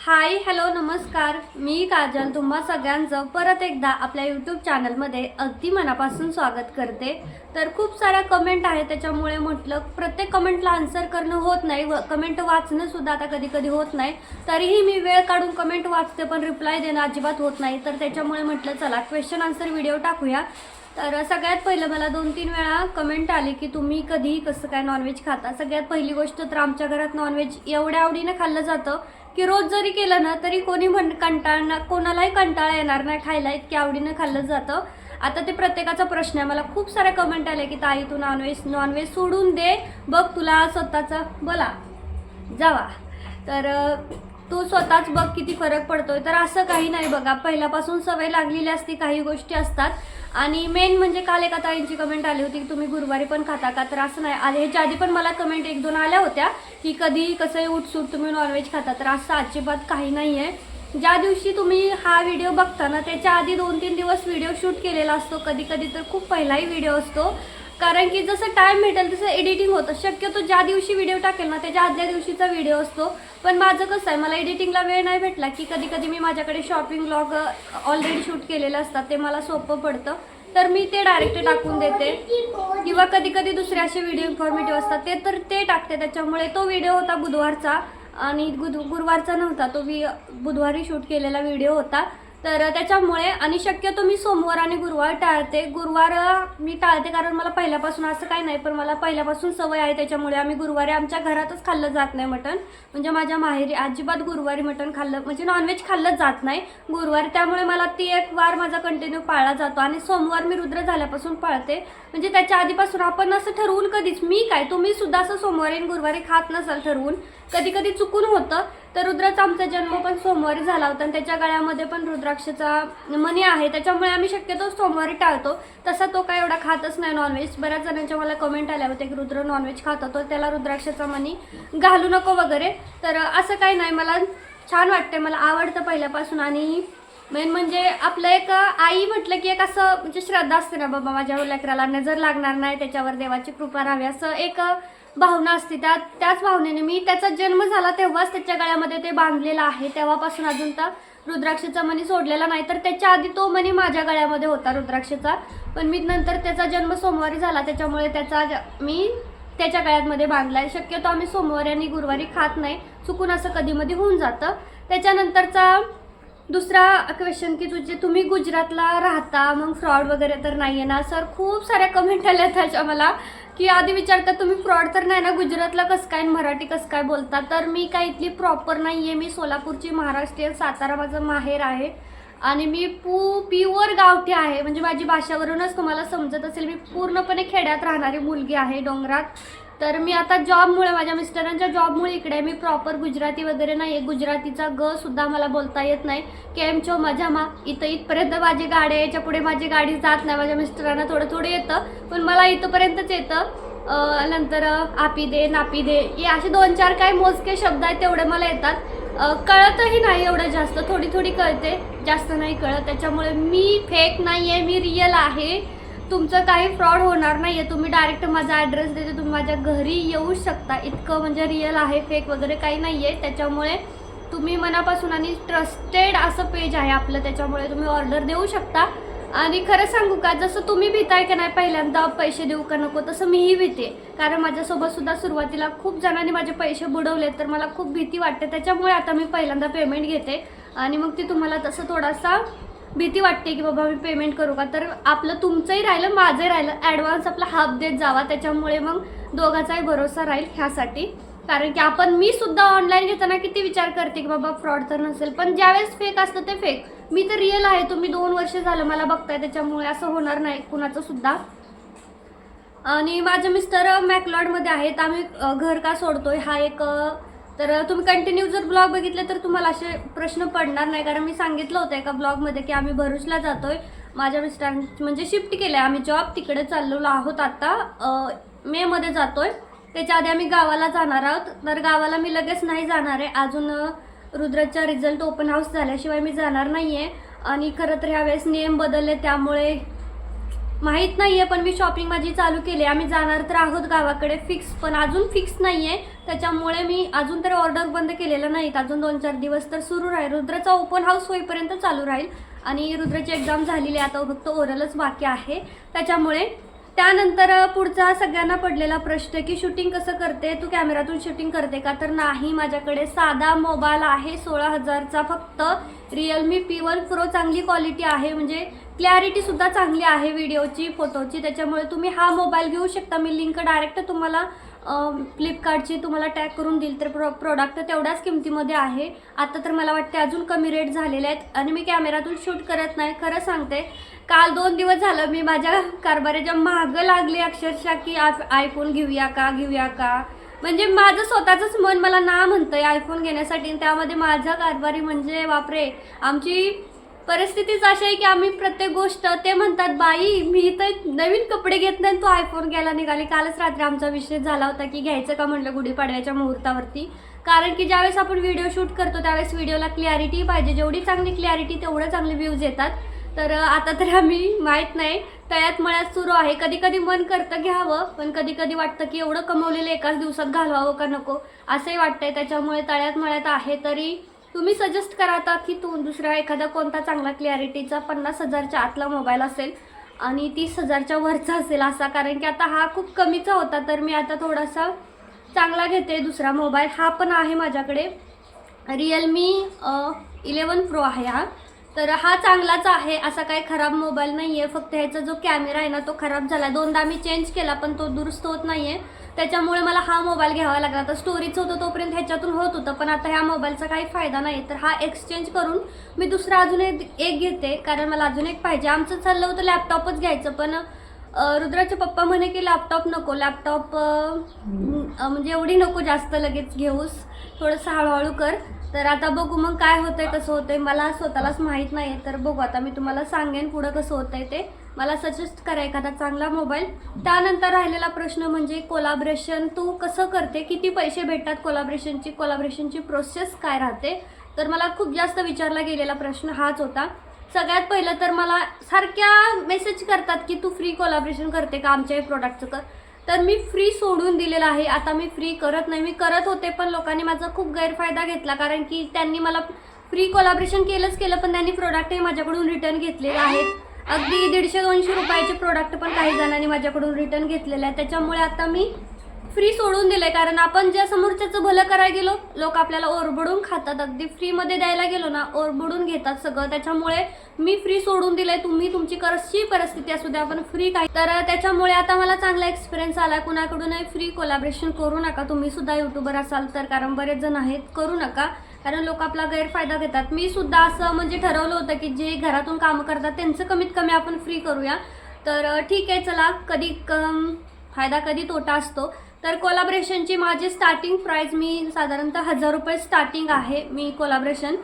Hi hello नमस्कार. मी काजल. तुम्हा सगळ्यांचं परत एकदा आपल्या यूट्यूब चॅनलमध्ये अगदी मनापासून स्वागत करते. तर खूप साऱ्या कमेंट आहेत त्याच्यामुळे म्हटलं प्रत्येक कमेंटला आन्सर करणं होत नाही. व कमेंट वाचणंसुद्धा आता कधी कधी होत नाही. तरीही मी वेळ काढून कमेंट वाचते पण रिप्लाय देणं अजिबात होत नाही. तर त्याच्यामुळे म्हटलं चला क्वेश्चन आन्सर व्हिडिओ टाकूया. तर सगळ्यात पहिलं मला दोन तीन वेळा कमेंट आली की तुम्ही कधी कसं काय नॉनव्हेज खाता. सगळ्यात पहिली गोष्ट तर आमच्या घरात नॉनव्हेज एवढ्या आवडीनं खाल्लं जातं की रोज जरी केलं ना तरी कोणी म्हण कंटाळणार कोणालाही कंटाळा येणार नाही खायला. इतक्या आवडीनं खाल्लं जातं. आता ते प्रत्येकाचा प्रश्न आहे. मला खूप साऱ्या कमेंट आल्या की ताई तू नॉनव्हेज नॉनव्हेज सोडून दे. बघ तुला स्वतःचं बोला. जावा. तर तू स्वतःच बघ किती फरक पडतोय. तर असं काही नाही बघा. पहिल्यापासून सवय लागलेली असते काही गोष्टी असतात. आणि मेन म्हणजे काल एका ताईंची कमेंट आली होती की तुम्ही गुरुवारी पण खाता का? तर असं नाही. आले ह्याच्या आधी पण मला कमेंट एक दोन आल्या होत्या की कधी कसं उठसूट तुम्ही नॉनव्हेज खाता. तर असं अजिबात काही नाही आहे ज्या दिवशी तुम्ही हा व्हिडिओ बघता ना त्याच्या आधी दोन तीन दिवस व्हिडिओ शूट केलेला असतो. कधी कधी तर खूप पहिलाही व्हिडिओ असतो. कारण की जसं टाईम भेटेल तसं एडिटिंग होतं. शक्यतो ज्या दिवशी व्हिडिओ टाकेल ना त्याच्या आदल्या दिवशीचा व्हिडिओ असतो. पण माझं कसं आहे मला एडिटिंगला वेळ नाही भेटला की कधी कधी मी माझ्याकडे शॉपिंग ब्लॉग ऑलरेडी शूट केलेले असतात ते मला सोपं पडतं. तर मी ते डायरेक्ट टाकून देते. किंवा कधी कधी दुसरे असे व्हिडिओ इन्फॉर्मेटिव्ह असतात ते तर ते टाकते. त्याच्यामुळे तो व्हिडिओ होता बुधवारचा आणि गुद गुरुवारचा नव्हता. तो वि बुधवारी शूट केलेला व्हिडिओ होता. तर त्याच्यामुळे आणि शक्यतो मी सोमवार आणि गुरुवार टाळते. गुरुवार मी टाळते कारण मला पहिल्यापासून असं काही नाही पण मला पहिल्यापासून सवय आहे त्याच्यामुळे आम्ही गुरुवारी आमच्या घरातच खाल्लं जात नाही मटण. म्हणजे माझ्या माहेरी अजिबात गुरुवारी मटण खाल्लं म्हणजे नॉनव्हेज खाल्लं जात नाही. गुरुवारी त्यामुळे मला ती एक वार माझा कंटिन्यू पाळला जातो आणि सोमवार मी रुद्र झाल्यापासून पाळते. म्हणजे त्याच्या आधीपासून आपण असं ठरवून कधीच मी काय तुम्ही सुद्धा असं सोमवारी आणि गुरुवारी खात नसाल ठरवून कधी कधी चुकून होतं. तर रुद्राचा आमचा जन्म पण सोमवारी झाला होता आणि त्याच्या गळ्यामध्ये पण रुद्राक्षचा मनी आहे. त्याच्यामुळे आम्ही शक्यतो सोमवारी टाळतो. तसा तो काय एवढा खातच नाही नॉनव्हेज बऱ्याच जणांच्या मला कमेंट आल्या होत्या की रुद्र नॉनव्हेज खातो तर त्याला रुद्राक्षाचा मनी घालू नको वगैरे. तर असं काही नाही. मला छान वाटते मला आवडतं पहिल्यापासून. आणि मेन म्हणजे आपलं एक आई म्हटलं की एक असं म्हणजे श्रद्धा असते ना बाबा माझ्या लेकराला नजर लागणार नाही त्याच्यावर देवाची कृपा राहावी. असं एक भावना असते. त्या त्याच भावनेने मी त्याचा जन्म झाला तेव्हाच त्याच्या गळ्यामध्ये ते बांधलेलं आहे. तेव्हापासून अजून तर रुद्राक्षचा मणी सोडलेला नाही. तर त्याच्या आधी तो मणी माझ्या गळ्यामध्ये होता रुद्राक्षचा. पण मी नंतर त्याचा जन्म सोमवारी झाला. त्याच्यामुळे त्याचा ज- मी त्याच्या गळ्यामध्ये आहे. शक्यतो आम्ही सोमवारी आणि गुरुवारी खात नाही. चुकून असं कधीमध्ये होऊन जातं. त्याच्यानंतरचा दुसरा क्वेश्चन की तुझे तुम्ही गुजरातला राहता मग फ्रॉड वगैरे तर नाही आहे ना? सर खूप साऱ्या कमेंट आल्या त्याच्या मला. की आधी विचारतात तुम्ही फ्रॉड तर नाही ना? गुजरातला कसं काय मराठी कसं काय बोलता? तर मी काय इथली प्रॉपर नाही आहे मी सोलापूरची महाराष्ट्रीयन सातारा माझं माहेर आहे. आणि मी पू प्युअर गावठी आहे. म्हणजे माझी भाषावरूनच तुम्हाला समजत असेल मी पूर्णपणे खेड्यात राहणारी मुलगी आहे डोंगरात. तर मी आता जॉबमुळे माझ्या मिस्टरांच्या जॉबमुळे इकडे मी प्रॉपर गुजराती वगैरे नाही आहे गुजरातीचा ग सुद्धा मला बोलता येत नाही. केम चो मजा मा. इथं इथपर्यंत माझी गाडी आहे. याच्यापुढे माझी गाडी जात नाही. माझ्या मिस्टरांना थोडं थोडं येतं. पण मला इथंपर्यंतच येतं. नंतर आपी दे नापी दे. हे असे दोन चार काही मोजके शब्द आहेत तेवढे मला येतात. कळतही नाही एवढं जास्त. थोडी थोडी कळते. जास्त नाही कळत. त्याच्यामुळे मी फेक नाही आहे मी रिअल आहे. तुमचं काही फ्रॉड होणार नाही आहे तुम्ही डायरेक्ट माझा ॲड्रेस देते. तुम्ही माझ्या घरी येऊ शकता. इतकं म्हणजे रिअल आहे फेक वगैरे काही नाही आहे त्याच्यामुळे तुम्ही मनापासून आणि ट्रस्टेड असं पेज आहे आपलं. त्याच्यामुळे तुम्ही ऑर्डर देऊ शकता. आणि खरं सांगू का जसं तुम्ही भीताय का नाही पहिल्यांदा पैसे देऊ का नको तसं मीही भीते. कारण माझ्यासोबत सुद्धा सुरुवातीला खूप जणांनी माझे पैसे बुडवले तर मला खूप भीती वाटते. त्याच्यामुळे आता मी पहिल्यांदा पेमेंट घेते. आणि मग ती तुम्हाला तसं थोडासा भीती वाटते की बाबा मी पेमेंट करू का? तर आपलं तुमचंही राहिलं माझंही राहिलं. ॲडव्हान्स आपला हाफ देत जावा. त्याच्यामुळे मग दोघांचाही भरोसा राहील ह्यासाठी. कारण की आपण मी सुद्धा ऑनलाईन घेताना किती विचार करते की बाबा फ्रॉड तर नसेल पण ज्यावेळेस फेक असतं ते फेक मी तर रिअल आहे. तुम्ही दोन वर्ष झालं मला बघताय त्याच्यामुळे असं होणार नाही कुणाचं सुद्धा. आणि माझे मिस्टर मॅकलॉडमध्ये आहेत. आम्ही घर का सोडतोय? हा एक तर तुम्ही कंटिन्यू जर ब्लॉग बघितले तर तुम्हाला असे प्रश्न पडणार नाही. कारण मी सांगितलं होतं एका ब्लॉगमध्ये की आम्ही भरुचला जातोय. माझ्या मिस्टरांची म्हणजे शिफ्ट केलं आहे आम्ही जॉब तिकडे चाललेलो आहोत आत्ता मेमध्ये मेमध्ये जातोय. त्याच्या आधी आम्ही गावाला जाणार आहोत. तर गावाला मी लगेच नाही जाणार आहे. अजून अ, रुद्राचा रिझल्ट ओपन हाऊस झाल्याशिवाय मी जाणार नाही आहे आणि खरं तर ह्यावेळेस नियम बदलले त्यामुळे माहीत नाही आहे पण मी शॉपिंग माझी चालू केली आम्ही जाणार तर आहोत गावाकडे. फिक्स पण अजून फिक्स नाही आहे त्याच्यामुळे मी अजून तर ऑर्डर बंद केलेलं नाहीत. अजून दोन चार दिवस तर सुरू राहील. रुद्राचा ओपन हाऊस होईपर्यंत चालू राहील. आणि रुद्राची एक्झाम झालेली आहे. आता फक्त ओरलच बाकी आहे. त्याच्यामुळे त्यानंतर पुढचा सगळ्यांना पडलेला प्रश्न की शूटिंग कसं करते? तू कॅमेरातून शूटिंग करते का? तर नाही. माझ्याकडे साधा मोबाईल आहे. सोळा हजारचा फक्त रिअलमी पी वन प्रो चांगली क्वालिटी आहे. म्हणजे क्लॅरिटीसुद्धा चांगली आहे. व्हिडिओची फोटोची त्याच्यामुळे तुम्ही हा मोबाईल घेऊ शकता. मी लिंक डायरेक्ट तुम्हाला फ्लिपकार्टची तुम्हाला टॅग करून देईल तर प्रो प्रोडक्ट तेवढ्याच किमतीमध्ये आहे. आता तर मला वाटते अजून कमी रेट झालेले आहेत आणि मी कॅमेरातून शूट करत नाही. खरं सांगते काल दोन दिवस झालं मी माझ्या कारभाराच्या मागं लागले अक्षरशः की आयफोन घेऊया का घेऊया का? म्हणजे माझं स्वतःचंच मन मला ना म्हणतंय आयफोन घेण्यासाठी आणि त्यामध्ये माझा कारभारी म्हणजे बापरे आमची परिस्थितीच अशी आहे की आम्ही प्रत्येक गोष्ट ते म्हणतात बाई मी तर नवीन कपडे घेत नाही तो तू आयफोन घ्यायला निघाली. कालच रात्री आमचा विषय झाला होता की घ्यायचं का म्हटलं गुढीपाडव्याच्या मुहूर्तावरती. कारण की ज्यावेळेस आपण व्हिडिओ शूट करतो त्यावेळेस व्हिडिओला क्लॅरिटी पाहिजे. जेवढी चांगली क्लॅरिटी तेवढं चांगले व्ह्यूज येतात. तर आता तर आम्ही माहीत नाही तळ्यात मळ्यात सुरू आहे. कधी कधी मन करतं घ्यावं पण कधी कधी वाटतं की एवढं कमवलेलं एकाच दिवसात घालवावं का नको? असंही वाटतंय. त्याच्यामुळे तळ्यात मळ्यात आहे तरी तुम्ही सजेस्ट करा आता की तू दुसरा एखादा कोणता चांगला क्लॅरिटीचा पन्नास हजारच्या आतला मोबाईल असेल आणि तीस हजारच्या वरचा असेल असा. कारण की आता हा खूप कमीचा होता तर मी आता थोडासा चांगला घेते दुसरा मोबाईल हा पण आहे माझ्याकडे. रिअलमी इलेवन प्रो आहे हा. तर हा चांगलाच आहे. असा काही खराब मोबाईल नाही आहे फक्त ह्याचा जो कॅमेरा आहे ना तो खराब झाला. दोनदा मी चेंज केला पण तो दुरुस्त होत नाही आहे त्याच्यामुळे मला हा मोबाईल घ्यावा लागला. तर स्टोरीज होतं तोपर्यंत ह्याच्यातून होत होतं पण आता ह्या मोबाईलचा काही फायदा नाही. तर हा एक्सचेंज करून मी दुसरा अजून एक एक घेते कारण मला अजून एक पाहिजे. आमचं चाललं होतं लॅपटॉपच घ्यायचं पण रुद्राचे पप्पा म्हणे की लॅपटॉप नको. लॅपटॉप म्हणजे एवढी नको जास्त लगेच घेऊस. थोडंसं हळूहळू कर. तर आता बघू मग काय होतंय कसं होतंय. मला स्वतःलाच माहीत नाही तर बघू आता मी तुम्हाला सांगेन पुढं कसं होतंय ते. मला सजेस्ट करा एखादा चांगला मोबाईल त्यानंतर राहिलेला प्रश्न म्हणजे कोलाब्रेशन तू कसं करते? किती पैसे भेटतात कोलाब्रेशनची कोलाब्रेशनची प्रोसेस काय राहते? तर मला खूप जास्त विचारला गेलेला प्रश्न हाच होता. सगळ्यात पहिलं तर मला सारख्या मेसेज करतात की तू फ्री कोलाब्रेशन करते का आमच्या प्रोडक्टचं कर? तर मी फ्री सोडून दिलेलं आहे. आता मी फ्री करत नाही. मी करत होते पण लोकांनी माझा खूप गैरफायदा घेतला. कारण की त्यांनी मला फ्री कोलाब्रेशन केलंच केलं पण त्यांनी प्रोडक्टही माझ्याकडून रिटर्न घेतलेले आहेत अगदी दीडशे दोनशे रुपयाचे प्रोडक्ट पण काही जणांनी माझ्याकडून रिटर्न घेतलेले आहे त्याच्यामुळे आता मी फ्री सोडून दिले कारण आपण ज्या समोरच्याचं भलं करायला गेलो लोक आपल्याला ओरबडून खातात. अगदी फ्रीमध्ये द्यायला गेलो ना ओरबडून घेतात सगळं. त्याच्यामुळे मी फ्री सोडून दिलंय. तुम्ही तुमची कशी परिस्थिती असू द्या आपण फ्री काही. तर त्याच्यामुळे आता मला चांगला एक्सपिरियन्स आला कुणाकडूनही फ्री कोलॅबरेशन करू नका. तुम्ही सुद्धा युट्यूबर असाल तर कारण बरेच जण आहेत करू नका. कारण लोक आपला गैरफायदा घेतात. मी सुद्धा असं म्हणजे ठरवलं होतं की जे घरातून कामं करतात त्यांचं कमीत कमी आपण फ्री करूया. तर ठीक आहे चला. कधी कम फायदा कधी तोटा असतो. तर कोलाब्रेशनची माझी स्टार्टिंग प्राईज मी साधारणतः हजार रुपये स्टार्टिंग आहे मी कोलाब्रेशन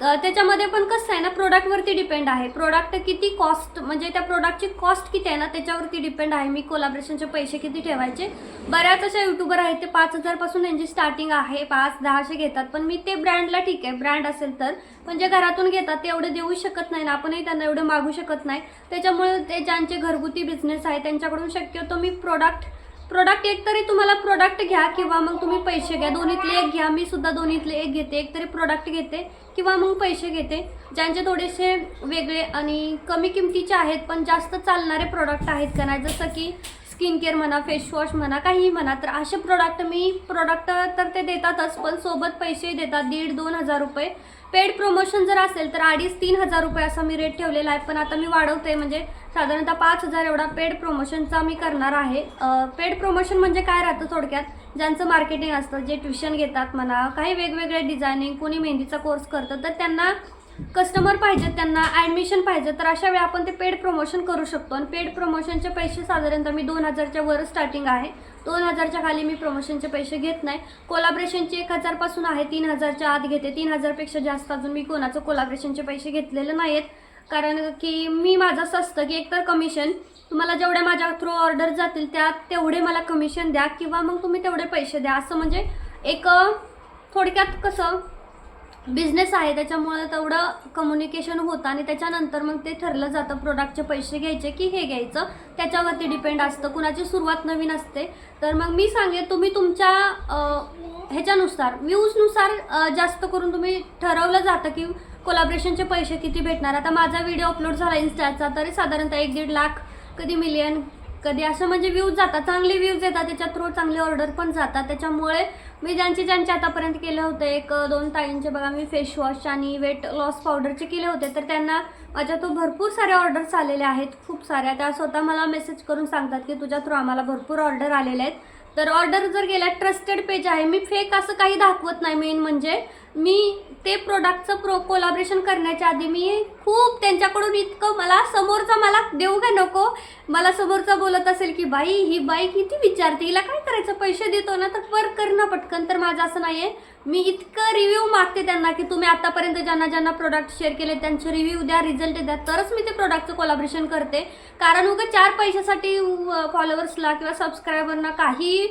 त्याच्यामध्ये पण कसं आहे ना प्रोडक्टवरती डिपेंड आहे. प्रोडक्ट किती कॉस्ट म्हणजे त्या प्रोडक्टची कॉस्ट किती आहे ना त्याच्यावरती डिपेंड आहे. मी कोलाब्रेशनचे पैसे किती ठेवायचे? बऱ्याच अशा युट्यूबर आहेत ते पाच हजारपासून त्यांची स्टार्टिंग आहे. पाच दहाशे घेतात. पण मी ते ब्रँडला ठीक आहे. ब्रँड असेल तर. पण जे घरातून घेतात ते एवढे देऊ शकत नाही ना. आपणही त्यांना एवढं मागू शकत नाही. त्याच्यामुळे ते ज्यांचे घरगुती बिझनेस आहे त्यांच्याकडून शक्यतो मी प्रोडक्ट प्रोडक्ट एक तरी तुम्हाला प्रोडक्ट घ्या किंवा मग तुम्ही पैसे घ्या. दोन्हीतले एक घ्या. मी सुद्धा दोन्हीतले एक घेते. एक तरी प्रोडक्ट घेते किंवा मग पैसे घेते. ज्यांचे थोडेसे वेगळे आणि कमी किमतीचे आहेत पण जास्त चालणारे प्रोडक्ट आहेत का नाही जसं की स्किन केअर म्हणा फेसवॉश म्हणा काहीही म्हणा तर असे प्रोडक्ट मी प्रोडक्ट तर ते देतातच पण सोबत पैसेही देतात. दीड दोन हजार रुपये. पेड प्रमोशन जर असेल तर अडीच तीन हजार रुपये असा मी रेट ठेवलेला आहे. पण आता मी वाढवते म्हणजे साधारणतः पाच हजार एवढा पेड प्रमोशनचा मी करणार आहे. पेड प्रमोशन म्हणजे काय राहतं थोडक्यात? ज्यांचं मार्केटिंग असतं जे ट्युशन घेतात म्हणा काही वेगवेगळे डिझायनिंग कोणी मेहंदीचा कोर्स करतं तर त्यांना कस्टमर पाहिजेत त्यांना ॲडमिशन पाहिजे तर अशा वेळी आपण ते पेड प्रमोशन करू शकतो. आणि पेड प्रमोशनचे पैसे साधारणतः मी दोन हजारच्या वर स्टार्टिंग आहे. दोन हजारच्या खाली मी प्रमोशनचे पैसे घेत नाही. कोलाब्रेशनचे एक हजारपासून आहे तीन हजारच्या आत घेते. तीन हजारपेक्षा जास्त अजून मी कोणाचं कोलाब्रेशनचे पैसे घेतलेले नाहीत कारण की मी माझं असं असतं की एकतर कमिशन तुम्हाला जेवढ्या माझ्या थ्रू ऑर्डर जातील त्यात तेवढे मला कमिशन द्या किंवा मग तुम्ही तेवढे पैसे द्या. असं म्हणजे एक थोडक्यात कसं बिझनेस आहे त्याच्यामुळं तेवढं कम्युनिकेशन होतं आणि त्याच्यानंतर मग ते ठरलं जातं प्रोडक्टचे पैसे घ्यायचे की हे घ्यायचं. त्याच्यावरती डिपेंड असतं. कुणाची सुरुवात नवीन असते. तर मग मी सांगेन तुम्ही तुमच्या ह्याच्यानुसार व्ह्यूजनुसार जास्त करून तुम्ही ठरवलं जातं की कोलाब्रेशनचे पैसे किती भेटणार? आता माझा व्हिडिओ अपलोड झाला इन्स्टाचा तरी साधारणतः एक दीड लाख कधी मिलियन कधी असं म्हणजे व्ह्यूज जातात. चांगले व्ह्यूज येतात त्याच्या थ्रू चांगले ऑर्डर पण जातात. त्याच्यामुळे मी ज्यांचे ज्यांचे आतापर्यंत केले होते एक दोन ताईंचे बघा मी फेस वॉश आणि वेट लॉस पावडरचे केले होते. तर त्यांना माझ्या तो भरपूर सारे ऑर्डर्स आलेले आहेत खूप साऱ्या. त्या स्वतः मला मेसेज करून सांगतात की तुझ्या थ्रू आम्हाला भरपूर ऑर्डर आलेले आहेत. तर ऑर्डर जर गेल्या ट्रस्टेड पेज आहे. मी फेक असं काही दाखवत नाही. मेन म्हणजे मी ते प्रोडक्टचं प्रो कोलाब्रेशन करण्याच्या आधी मी खूप त्यांच्याकडून इतकं मला समोरचा मला देऊ का नको? मला समोरचा बोलत असेल की बाई ही बाई किती विचारते? हिला काय करायचं? पैसे देतो ना तर वर्क कर ना पटकन. तर माझं असं नाही आहे मी इतकं रिव्ह्यू मागते त्यांना की तुम्ही आतापर्यंत ज्यांना ज्यांना प्रोडक्ट शेअर केले त्यांचे रिव्ह्यू द्या रिझल्ट द्या. तरच मी ते प्रोडक्टचं कोलाब्रेशन करते. कारण उगा चार पैशासाठी फॉलोअर्सला किंवा सबस्क्रायबरना काही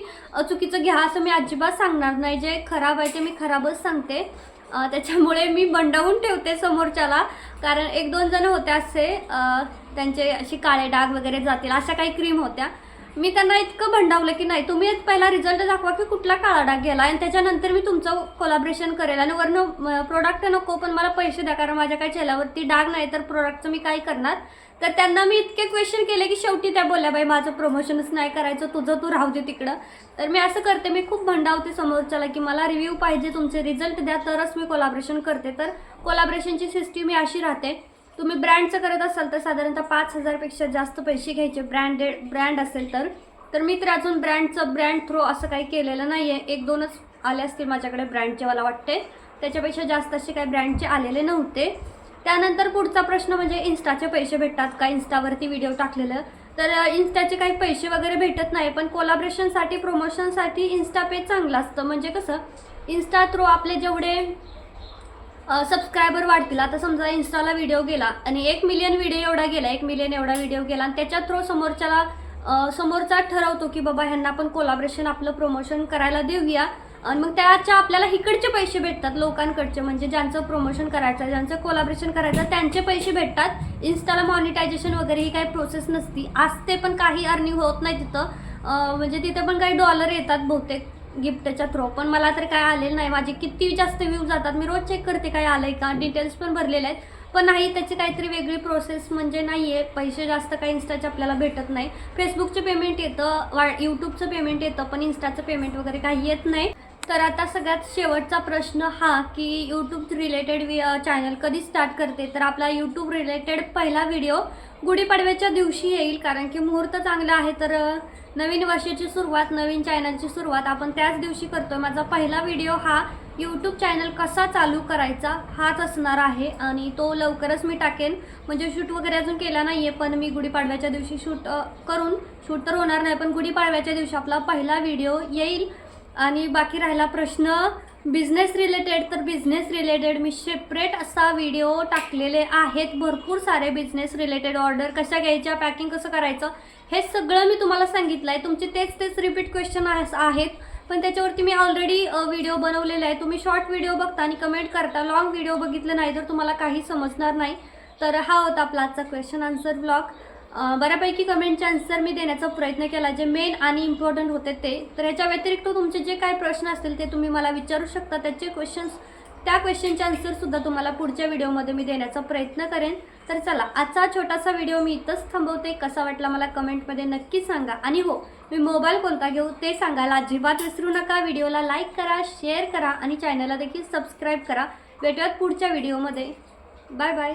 चुकीचं घ्या असं मी अजिबात सांगणार नाही. जे खराब आहे ते मी खराबच सांगते. त्याच्यामुळे मी बंडवून ठेवते समोरच्याला. कारण एक दोन जण होते असे त्यांचे अशी काळे डाग वगैरे जातील अशा काही क्रीम होत्या. मी त्यांना इतकं भंडावलं की नाही तुम्ही पहिला रिझल्ट दाखवा की कुठला काळा डाग गेला. आणि त्याच्यानंतर मी तुमचं कोलाब्रेशन करेल. आणि वरनं प्रोडक्ट नको पण मला पैसे द्या कारण माझ्या काही चेहऱ्यावरती डाग नाही तर प्रोडक्टचं मी काय करणार तर त्यांना मी इतके क्वेश्चन केले की शेवटी त्या बोलल्या बाई माझं प्रमोशनच नाही करायचं तुझं तू राहू दे तिकडं. तर मी असं करते मी खूप भंडावते समोरच्याला की मला रिव्ह्यू पाहिजे तुमचे रिझल्ट द्या तरच मी कोलाब्रेशन करते. तर कोलाब्रेशनची सिस्टीम ही अशी राहते तुम्ही ब्रँडचं करत असाल तर साधारणतः पाच हजारपेक्षा जास्त पैसे घ्यायचे ब्रँडेड ब्रँड असेल तर. तर मी तर अजून ब्रँडचं ब्रँड थ्रो असं काही केलेलं नाही आहे एक दोनच आले असतील माझ्याकडे ब्रँडचे मला वाटते त्याच्यापेक्षा जास्त असे काही ब्रँडचे आलेले नव्हते. त्यानंतर पुढचा प्रश्न म्हणजे इन्स्टाचे पैसे भेटतात का? इन्स्टावरती व्हिडिओ टाकलेलं. तर इन्स्टाचे काही पैसे वगैरे भेटत नाही पण कोलाब्रेशनसाठी प्रमोशनसाठी इन्स्टा पेज चांगलं असतं. म्हणजे कसं इन्स्टा थ्रू आपले जेवढे सबस्क्रायबर वाढतील. आता समजा इन्स्टाला व्हिडिओ गेला आणि एक मिलियन व्हिडिओ एवढा गेला एक मिलियन एवढा व्हिडिओ गेला आणि त्याच्या थ्रू समोरच्याला समोरचा ठरवतो की बाबा ह्यांना आपण कोलाब्रेशन आपलं प्रमोशन करायला देऊया. आणि मग त्याच्या आपल्याला इकडचे पैसे भेटतात लोकांकडचे. म्हणजे ज्यांचं प्रमोशन करायचं आहे ज्यांचं कोलाब्रेशन करायचं आहे, त्यांचे पैसे भेटतात. इन्स्टाला मॉनिटायझेशन वगैरे ही काही प्रोसेस नसती. असते पण काही अर्निंग होत नाही तिथं. म्हणजे तिथे पण काही डॉलर येतात बहुतेक गिफ्टच्या थ्रो पण मला तर काय आलेलं नाही. माझे किती जास्त व्ह्यू जातात. मी रोज चेक करते काय आलं आहे का. डिटेल्स पण भरलेले आहेत. पण नाही त्याची काहीतरी वेगळी प्रोसेस म्हणजे नाही आहे पैसे जास्त काही इन्स्टाचे आपल्याला भेटत नाही. फेसबुकचं पेमेंट येतं. वा यूट्यूबचं पेमेंट येतं. पण इन्स्टाचं पेमेंट वगैरे काही येत नाही. तर आता सगळ्यात शेवटचा प्रश्न हा की यूट्यूब रिलेटेड चॅनल कधी स्टार्ट करते? तर आपला यूट्यूब रिलेटेड पहिला व्हिडिओ गुढीपाडव्याच्या दिवशी येईल कारण की मुहूर्त चांगला आहे. तर नवीन वर्षाची सुरुवात नवीन चॅनलची सुरुवात आपण त्याच दिवशी करतोय. माझा पहिला व्हिडिओ हा यूट्यूब चॅनल कसा चालू करायचा हाच असणार आहे आणि तो लवकरच मी टाकेन. म्हणजे शूट वगैरे अजून केला नाही आहे पण मी गुढीपाडव्याच्या दिवशी शूट करून शूट तर होणार नाही पण गुढीपाडव्याच्या दिवशी आपला पहिला व्हिडिओ येईल. आणि बाकी राहिला प्रश्न बिझनेस रिलेटेड तर बिझनेस रिलेटेड मी सेपरेट असा व्हिडिओ टाकलेले आहेत. भरपूर सारे बिझनेस रिलेटेड ऑर्डर कशा घ्यायच्या पॅकिंग कसं करायचं हे सगळं मी तुम्हाला सांगितलं आहे तुमचे तेच तेच रिपीट क्वेश्चन आहेत. पण त्याच्यावरती मी ऑलरेडी व्हिडिओ बनवलेला आहे. तुम्ही शॉर्ट व्हिडिओ बघता आणि कमेंट करता. लॉंग व्हिडिओ बघितलं नाही तर तुम्हाला काही समजणार नाही. तर हा होता आपला आजचा क्वेश्चन आन्सर ब्लॉग बऱ्यापैकी कमेंटचे आन्सर मी देण्याचा प्रयत्न केला. जे मेन आणि इम्पॉर्टंट होते ते. तर याच्या व्यतिरिक्त तुमचे जे काही प्रश्न असतील ते तुम्ही मला विचारू शकता. त्याचे क्वेश्चन्स त्या क्वेश्चनचे आन्सरसुद्धा तुम्हाला पुढच्या व्हिडिओमध्ये मी देण्याचा प्रयत्न करेन. तर चला आजचा छोटासा व्हिडिओ मी इथंच थांबवते. कसा वाटला मला कमेंटमध्ये नक्की सांगा. आणि हो मी मोबाईल कोणता घेऊ ते सांगायला अजिबात विसरू नका. व्हिडिओला लाईक करा शेअर करा आणि चॅनलला देखील सबस्क्राईब करा. भेटूयात पुढच्या व्हिडिओमध्ये बाय बाय